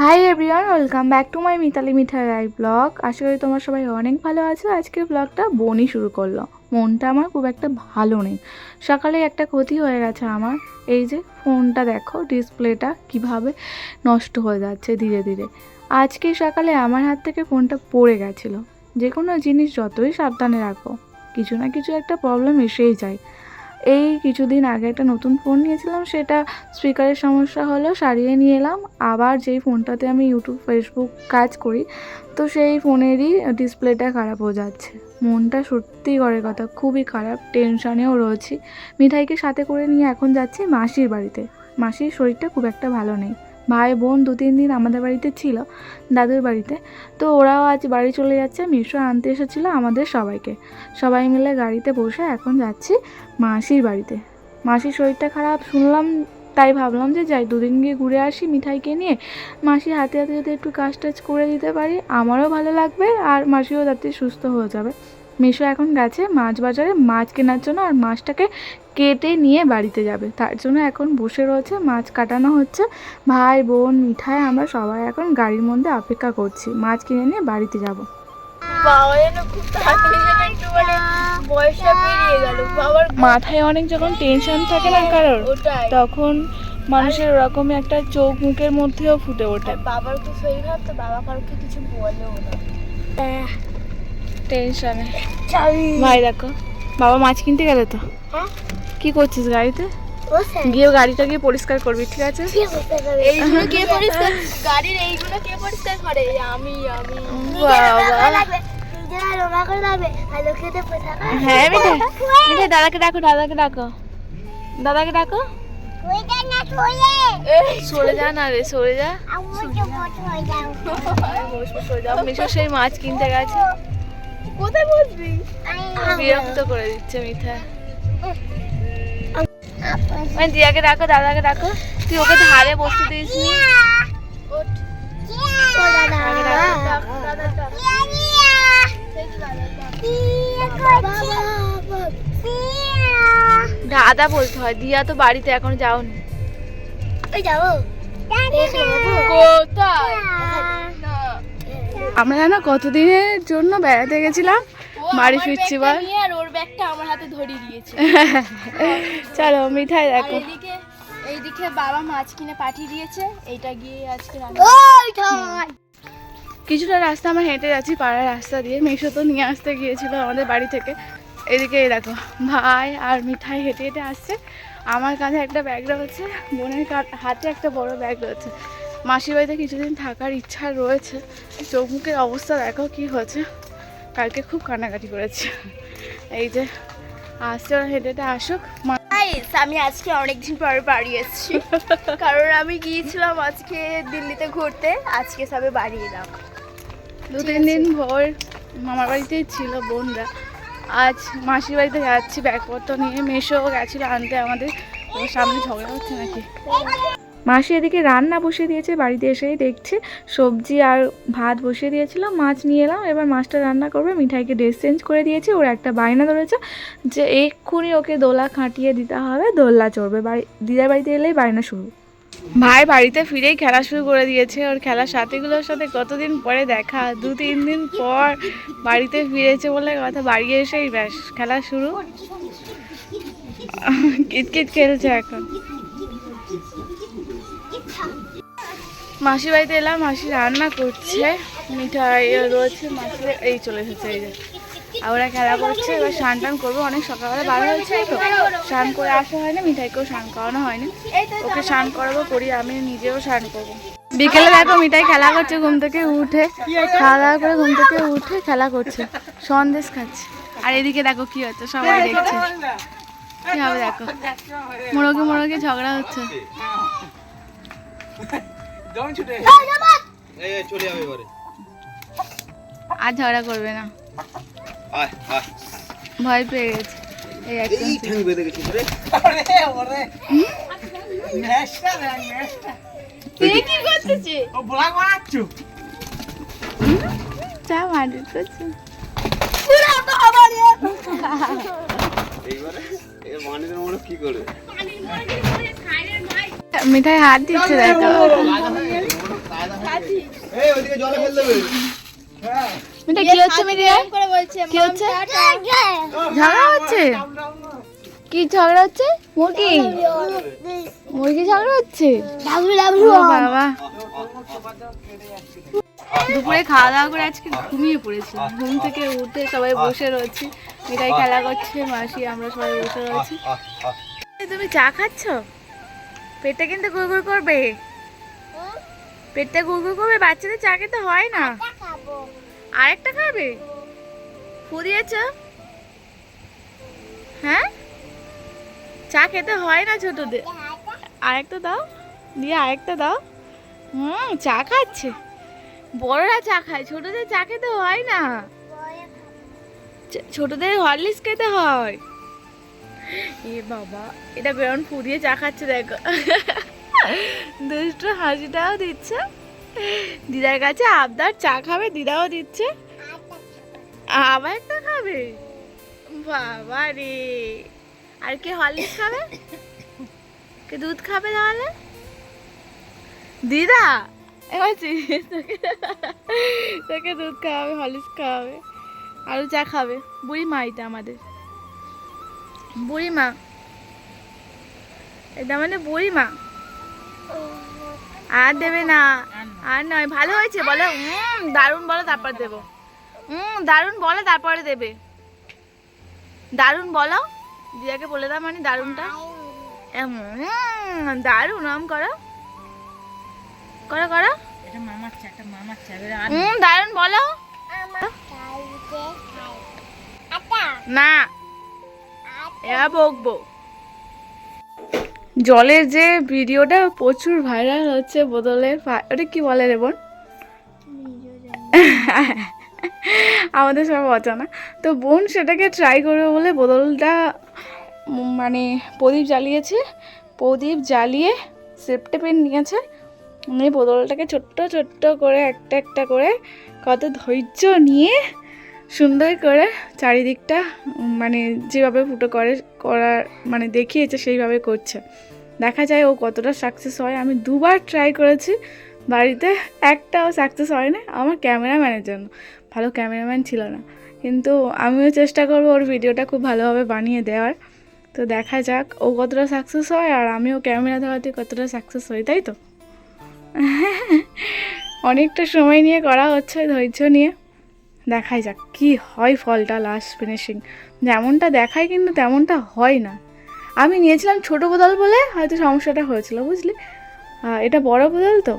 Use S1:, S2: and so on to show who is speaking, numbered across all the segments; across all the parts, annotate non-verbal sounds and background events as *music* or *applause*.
S1: Hi everyone welcome back to my Mitali Mitha Rai blog আশা করি তোমরা সবাই অনেক ভালো আছো। আজকের ব্লগটা বনি শুরু করল। মনটা আমার খুব একটা ভালো নেই। সকালে একটা ক্ষতি হয়ে গেছে আমার। এই যে ফোনটা দেখো ডিসপ্লেটা কীভাবে নষ্ট হয়ে যাচ্ছে ধীরে ধীরে। আজকে সকালে আমার হাত থেকে ফোনটা পড়ে গেছিল। যে কোনো জিনিস যতই সাবধানে রাখো, কিছু না কিছু একটা প্রবলেম এসেই যায়। এই কিছুদিন আগে একটা নতুন ফোন নিয়েছিলাম, সেটা স্পিকারের সমস্যা হলো, সারিয়ে নিয়ে এলাম। আবার যেই ফোনটাতে আমি ইউটিউব ফেসবুক কাজ করি, তো সেই ফোনেরই ডিসপ্লেটা খারাপ হয়ে যাচ্ছে। মনটা সত্যি করে কথা, খুবই খারাপ টেনশনেও রয়েছি। মিঠাইকে সাথে করে নিয়ে এখন যাচ্ছি মাসির বাড়িতে। মাসির শরীরটা খুব একটা ভালো নেই। ভাই বোন দু তিন দিন আমাদের বাড়িতে ছিল, দাদুর বাড়িতে। তো ওরাও আজ বাড়ি চলে যাচ্ছে, মিশো আনতে এসেছিল আমাদের সবাইকে। সবাই মিলে গাড়িতে বসে এখন যাচ্ছি মাসির বাড়িতে। মাসির শরীরটা খারাপ শুনলাম, তাই ভাবলাম যে যাই, দুদিন গিয়ে ঘুরে আসি, মিঠাইকে নিয়ে। মাসি হাতে হাতে যদি একটু কাজ টাজ করে দিতে পারি, আমারও ভালো লাগবে আর মাসিও যাতে সুস্থ হয়ে যাবে। মিশো এখন গেছে মাছ বাজারে মাছ কেনার জন্য আর মাছটাকে কেটে নিয়ে বাড়িতে যাবে। তার জন্য এখন বসে রয়েছে মাছ কাটানো হচ্ছে। ভাই বোন মিঠাই আমরা সবাই এখন গাড়ির মধ্যে অপেক্ষা করছি। মাছ কিনে নিয়ে বাড়িতে যাব।
S2: মানে বয়সটা পেরিয়ে গেল। বাবার
S1: মাথায় অনেক যখন টেনশন থাকে না কারোর তখন মানুষের ওরকমই একটা চোখ মুখের মধ্যেও ফুটে ওঠে।
S2: বাবার তো শরীর খারাপ তো বাবা কাউকে কিছু বলেও না।
S1: টেনশনে ভাই দেখো। বাবা মাছ কিনতে গেলে তো।
S2: হ্যাঁ?
S1: কি করছিস গাড়িতে? গিয়ে গাড়িটা গিয়ে পরিষ্কার করবি ঠিক আছে?
S2: এইগুলো কে পরিষ্কার? গাড়ির এইগুলো কে পরিষ্কার করে? আমি আমি।
S1: হ্যাঁ মিঠে দাদাকে ডাকো দাদাকে ডাকো। দাদাকে ডাকো। সরে যা না রে সরে যা। সেই মাছ কিনতে গেছে।
S2: কোথায় বসবি?
S1: বিরক্ত করে দিচ্ছে মিঠা। মানে দিয়াকে ডাকো দাদাকে ডাকো। তুই ওকে ধারে বসতে দিস নি।
S2: দাদা।
S1: বলতে হয় দিয়া তো বাড়িতে এখন যাওনি।
S2: যাব।
S1: কোথায়? আমরা জানো কতদিনের জন্য বেড়াতে গেছিলাম? বাড়ি ফিরছি বল।
S2: আর ওর ব্যাগটা আমার হাতে ধরিয়ে দিয়েছে। *laughs*
S1: চলো মিঠাই দেখো।
S2: এইদিকে এইদিকে বাবা মাছ কিনে পাঠিয়ে দিয়েছে। এইটা গিয়ে আজকে
S1: কিছুটা রাস্তা আমরা হেঁটে যাচ্ছি পাড়ার রাস্তা দিয়ে। মেশো তো নিয়ে আসতে গিয়েছিল আমাদের বাড়ি থেকে। এদিকে এই দেখো ভাই আর মিঠাই হেঁটে হেঁটে আসছে। আমার কাঁধে একটা ব্যাগ রয়েছে বোনের কা- হাতে একটা বড় ব্যাগ রয়েছে। মাসির বাড়িতে কিছুদিন থাকার ইচ্ছা রয়েছে। চোখ মুখের অবস্থা দেখো কি হয়েছে। কালকে খুব কান্নাকাটি করেছে। এই যে আসছে হেঁটে হেঁটে আসুক।
S2: আমি আজকে অনেকদিন পরে বাড়ি এসেছি। কারণ আমি গিয়েছিলাম আজকে দিল্লিতে ঘুরতে। আজকে সবে বাড়ি এলাম।
S1: দু তিন দিন ভোর মামার বাড়িতেই ছিল বোনরা। আজ মাসির বাড়িতে যাচ্ছি ব্যাগপত্র নিয়ে। মেশো গেছিল আনতে আমাদের। সামনে ঝগড়া হচ্ছে নাকি? মাসি এদিকে রান্না বসিয়ে দিয়েছে, বাড়িতে এসেই দেখছে। সবজি আর ভাত বসিয়ে দিয়েছিল, মাছ নিয়ে এলাম। এবার মাছটা রান্না করবে। মিঠাইকে ড্রেস চেঞ্জ করে দিয়েছি, ওর একটা বায়না ধরেছে যে এক্ষুনি ওকে দোলা খাটিয়ে দিতে হবে দোল্লা চড়বে। বাড়ি, দিদার বাড়িতে এলেই বায়না শুরু। ভাই বাড়িতে ফিরেই খেলা শুরু করে দিয়েছে। ওর খেলার সাথীগুলোর সাথে কতদিন পরে দেখা? দু, তিন দিন পর বাড়িতে ফিরেছে বলে কথা। বাড়ি এসেই ব্যাস, খেলা শুরু। কিতকিত খেলছে এখন। মাসির বাড়িতে এলাম, মাসি রান্না করছে, মিঠাই রয়েছে মাসি এই চলে এসেছে, এই যে। আর খেলা করছে, এবার স্নান টান করব, অনেক সকালবেলা বার হয়েছে, তো স্নান করে আসা হয় হয়নি, মিঠাইকেও স্নান করানো হয়নি। ওকে স্নান করাবো, করি আমি নিজেও স্নান করব। বিকেলে দেখো মিঠাই খেলা করছে, ঘুম থেকে উঠে খাওয়া দাওয়া করে ঘুম থেকে উঠে খেলা করছে, সন্দেশ খাচ্ছে। আর এদিকে দেখো কি হচ্ছে, সবাই দেখছে। কি হবে দেখো? মোড়কে মোড়কে ঝগড়া হচ্ছে।
S3: এই এই, চলে যাবে এবারে।
S1: আর ঝগড়া করবে না।
S3: আয় আয়।
S1: ভয় পেয়ে গেছে। এই
S3: ঠ্যাং বেঁধে গেছিস রে।
S2: কি করতেছে
S1: চা মারি করছে।
S3: এইবারে এ মানিদের মনে কি করে
S1: মিঠাই হাত দিচ্ছে দেখো। মিঠাই কি হচ্ছে মিঠাই? কি হচ্ছে? ঝগড়া হচ্ছে? কি ঝগড়া হচ্ছে? মুরগি? মুরগি ঝগড়া হচ্ছে? বাবা। দুপুরে খাওয়া দাওয়া করে আজকে ঘুমিয়ে পড়েছিলাম ঘুম থেকে উঠে সবাই বসে রয়েছি। মিঠাই খেলা করছে মাসি আমরা সবাই বসে রয়েছি। তুমি চা খাচ্ছ? পেটটা কিন্তু গুড়গুড় করবে। পেটটা গুড়গুড় করবে বাচ্চাদের চা খেতে হয় না। আরেকটা খাবে? ফুরিয়েছ হ্যাঁ? চা খেতে হয় না ছোটদের। আরেকটা দাও। দিয়ে আরেকটা দাও। হুম চা খাচ্ছে। বড়রা চা খায় ছোটদের চা খেতে হয় না। ছোটদের হরলিক্স খেতে হয়। এ বাবা, এটা বেরন ফুরিয়ে চা খাচ্ছে, দেখো। দুষ্ট হাসিটাও দিচ্ছে। দিদার কাছে আবদার, চা খাবে, দিদাও দিচ্ছে। আবার একটা খাবে? বাবা রে। আর কে হরলিক্স খাবে? কে দুধ খাবে তাহলে? দিদা! এবার তোকে দুধ খাওয়াবে হরলিক্স খাওয়াবে। আরও চা খাবে। বুড়ি মা এটা আমাদের। বুড়ি মা এটা মানে বুড়ি মা আর দেবে না। আর নয় ভালো হয়েছে বলো। উম, দারুণ বলো তারপর দেবো। হুম দারুণ বলো তারপরে দেবে। দারুণ বলো। দিদাকে বলে দাও মানে দারুণটা। দারুণ আম করো। করো করো।
S4: মামার চা মামার চা
S1: হুম দারুণ বলো। না। এবার বকবো জলের যে ভিডিওটা প্রচুর ভাইরাল হচ্ছে বোতলের ওটা কি বলে রে বোন? *laughs* আমাদের সব অজানা। তো বোন সেটাকে ট্রাই করবে বলে বোতলটা মানে প্রদীপ জ্বালিয়েছে। প্রদীপ জ্বালিয়ে সেপ্টে পেন নিয়েছে। নিয়ে বোতলটাকে ছোট্ট ছোট্ট করে একটা একটা করে কত ধৈর্য নিয়ে সুন্দর করে চারিদিকটা মানে যেভাবে ফুটো করে, করার মানে দেখিয়েছে সেইভাবে করছে। দেখা যায় ও কতটা সাকসেস হয়। আমি দুবার ট্রাই করেছি। বাড়িতে একটাও সাকসেস হয় না আমার ক্যামেরাম্যানের জন্য। ভালো ক্যামেরাম্যান ছিল না। কিন্তু আমিও চেষ্টা করব ওর ভিডিওটা খুব ভালোভাবে বানিয়ে দেওয়ার। তো দেখা যাক ও কতটা সাকসেস হয় আর আমিও ক্যামেরা ধরাতে কতটা সাকসেস হই, তাই তো? *laughs* অনেকটা সময় নিয়ে করা হচ্ছে ধৈর্য নিয়ে। দেখাই যাক, কি হয় ফলটা লাস্ট ফিনিশিং যেমনটা দেখায় কিন্তু তেমনটা হয় না। আমি নিয়েছিলাম ছোট বোতল বলে হয়তো সমস্যাটা হয়েছিল, বুঝলি? এটা বড় বোতল তো।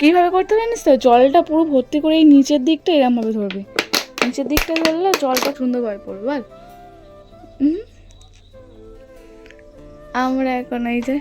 S1: কীভাবে করতে জানিস তো? জলটা পুরো ভর্তি করে এই নিচের দিকটা এরমভাবে ধরবি। নিচের দিকটা ধরলে জলটা সুন্দরভাবে পড়বে, বল। আমরা এখন এই যে